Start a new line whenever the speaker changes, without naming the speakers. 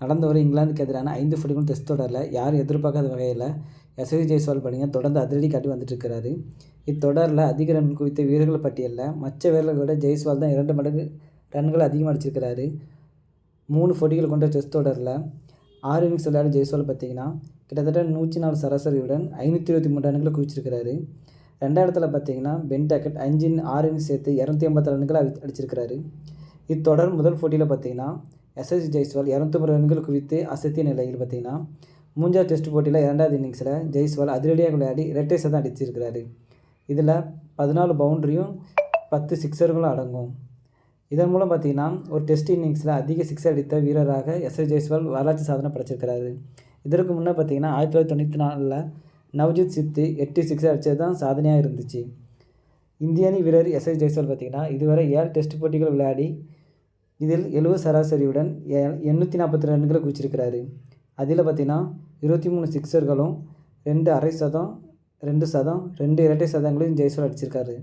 நடந்து வரும் இங்கிலாந்துக்கு எதிரான ஐந்து போட்டிகளும் டெஸ்ட் தொடரில் யாரும் எதிர்பார்க்காத வகையில் எஸ்வி ஜெய்ஸ்வால் பணியை தொடர்ந்து அதிரடி காட்டி வந்துட்டுருக்கிறாரு. இத்தொடரில் அதிக ரன் குவித்த வீரர்கள் பட்டியலில் மற்ற வீரர்களை விட ஜெய்ஸ்வால் தான் இரண்டு மடங்கு ரன்கள் அதிகமாக அடிச்சிருக்கிறாரு. மூணு போட்டிகள் கொண்ட டெஸ்ட் தொடரில் ஆறு இன்னிங்ஸ் விளையாட ஜெய்ஸ்வால் பார்த்தீங்கன்னா கிட்டத்தட்ட நூற்றி நாலு சராசரியுடன் ஐநூற்றி இருபத்தி மூணு ரன்களை குவிச்சிருக்கிறாரு. ரெண்டாயிரத்தில் பார்த்தீங்கன்னா பென் டாக்கெட் அஞ்சு ஆறு இன்னிங்ஸ் சேர்த்து இரநூத்தி ஐம்பத்தி ரன்களை அடிச்சிருக்கிறாரு. இத்தொடர் முதல் போட்டியில் பார்த்தீங்கன்னா எஸ்எஸ்சி ஜெய்ஸ்வால் இரநூத்தொம்பது ரன்கள் குவித்து அசத்திய நிலையில் பார்த்தீங்கன்னா மூஞ்சாவது டெஸ்ட் போட்டியில் இரண்டாவது இன்னிங்ஸில் ஜெய்ஸ்வால் அதிரடியாக விளையாடி இரட்டை சதம் அடிச்சிருக்கிறாரு. இதில் பதினாலு பவுண்டரியும் பத்து சிக்ஸர்களும் அடங்கும். இதன் மூலம் பார்த்தீங்கன்னா ஒரு டெஸ்ட் இன்னிங்ஸில் அதிக சிக்ஸர் அடித்த வீரராக எஸ்எஸ் ஜெய்ஸ்வால் வரலாற்று சாதனை படைச்சிருக்கிறாரு. இதற்கு முன்னே பார்த்தீங்கன்னா ஆயிரத்தி தொள்ளாயிரத்தி தொண்ணூற்றி நாலில் நவ்ஜித் சித்து எட்டு சிக்ஸர் அடித்தது தான் சாதனையாக இருந்துச்சு. இந்திய அணி வீரர் எஸ்எஸ் ஜெய்ஸ்வால் பார்த்தீங்கன்னா இதுவரை ஏழு டெஸ்ட் போட்டிகள் விளையாடி இதில் எழுபது சராசரியுடன் எண்ணூற்றி நாற்பத்தி ரன்களை குவிச்சிருக்கிறாரு. அதில் பார்த்தீங்கன்னா இருபத்தி மூணு சிக்ஸர்களும் ரெண்டு அரை சதம் ரெண்டு சதம் ரெண்டு இரட்டை சதங்களையும் ஜெய்சோல் அடிச்சிருக்காரு.